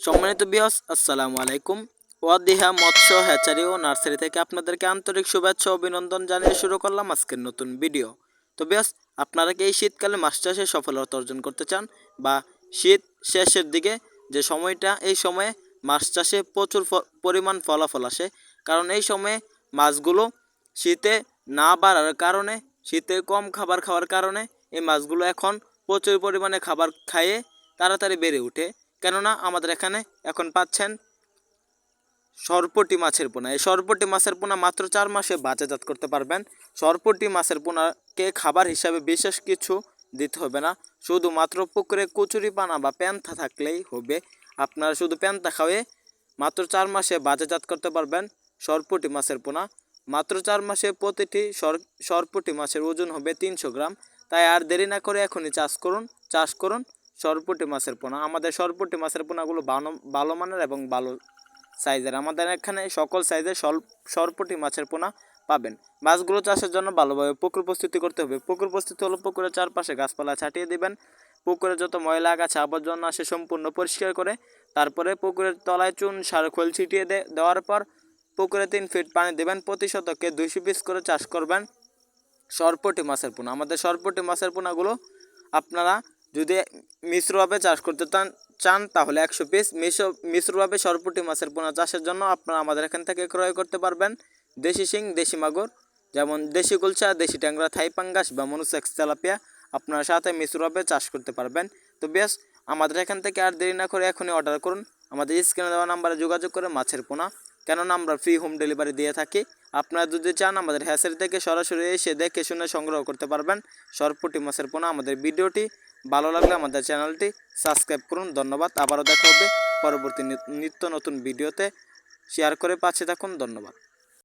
সম্মানিত বিয়স আসসালামু আলাইকুম। ওয়াদিহা মৎস্য, হ্যাচারি ও নার্সারি থেকে আপনাদেরকে আন্তরিক শুভেচ্ছা অভিনন্দন জানিয়ে শুরু করলাম আজকের নতুন ভিডিও তো বিয়স আপনারা কি এই শীতকালে মাছ চাষে সফলতা অর্জন করতে চান? বা শীত শেষের দিকে যে সময়টা, এই সময়ে মাছ চাষে প্রচুর পরিমাণ ফলাফল আসে। কারণ এই সময়ে মাছগুলো শীতে না বাড়ার কারণে, শীতে কম খাবার খাওয়ার কারণে, এই মাছগুলো এখন প্রচুর পরিমাণে খাবার খাইয়ে তাড়াতাড়ি বেড়ে ওঠে। কেননা আমাদের এখানে এখন পাচ্ছেন সরপটি মাছের পোনা। এই সরপটি মাছের পোনা মাত্র চার মাসে বাজারজাত করতে পারবেন। সরপটি মাছের পোনাকে খাবার হিসাবে বিশেষ কিছু দিতে হবে না। শুধুমাত্র পুকুরে কচুরি পানা বা প্যান্থা থাকলেই হবে। আপনারা শুধু প্যান্থা খাওয়ে মাত্র চার মাসে বাজারজাত করতে পারবেন সরপটি মাছের পোনা। মাত্র চার মাসে প্রতিটি সর, সরপটি মাছের ওজন হবে তিনশো গ্রাম। তাই আর দেরি না করে এখনই চাষ করুন চাষ করুন। সরপটি মাছের পোনা। আমাদের সরপটি মাছের পোনাগুলো ভালো ভালো মানের এবং ভালো সাইজের। আমাদের এখানে সকল সাইজের সরপটি মাছের পোনা পাবেন। মাছগুলো চাষের জন্য ভালোভাবে পুকুর প্রস্তুতি করতে হবে। পুকুর প্রস্তুতি হলো পুকুরের চারপাশে গাছপালা ছাটিয়ে দিবেন। পুকুরে যত ময়লা গাছা, আবর্জনা আসে সম্পূর্ণ পরিষ্কার করে তারপরে পুকুরের তলায় চুন, সার, খোল ছিটিয়ে দে দেওয়ার পর পুকুরে তিন ফিট পানি দেবেন। প্রতি শতকে দুইশো পিস করে চাষ করবেন সরপটি মাছের পোনা। আমাদের সরপটি মাছের পোনাগুলো আপনারা যদি মিশ্রভাবে চাষ করতে চান তাহলে একশো পিস মিশ্র, মিশ্রভাবে সরপুটি মাছের পোনা চাষের জন্য আপনারা আমাদের এখান থেকে ক্রয় করতে পারবেন। দেশি শিং, দেশি মাগুর, যেমন দেশি গুলচা দেশি ট্যাংরা, থাই পাঙ্গাস বা মনুসেক্স তেলাপিয়া আপনার সাথে মিশ্রভাবে চাষ করতে পারবেন। তো বেশ, আমাদের এখান থেকে আর দেরি না করে এখনই অর্ডার করুন। আমাদের স্ক্রিনে দেওয়া নাম্বারে যোগাযোগ করে মাছের পোনা কেননা আমরা ফ্রি হোম ডেলিভারি দিয়ে থাকি। আপনারা যদি চান আমাদের হ্যাসের থেকে সরাসরি এসে দেখে শুনে সংগ্রহ করতে পারবেন। সরপুটি মাসের পোনা আমাদের ভিডিওটি। ভালো লাগলে আমাদের চ্যানেলটি সাবস্ক্রাইব করুন। ধন্যবাদ। আবারও দেখা হবে পরবর্তী নিত্য নতুন ভিডিওতে। শেয়ার করে পাশে থাকুন। ধন্যবাদ।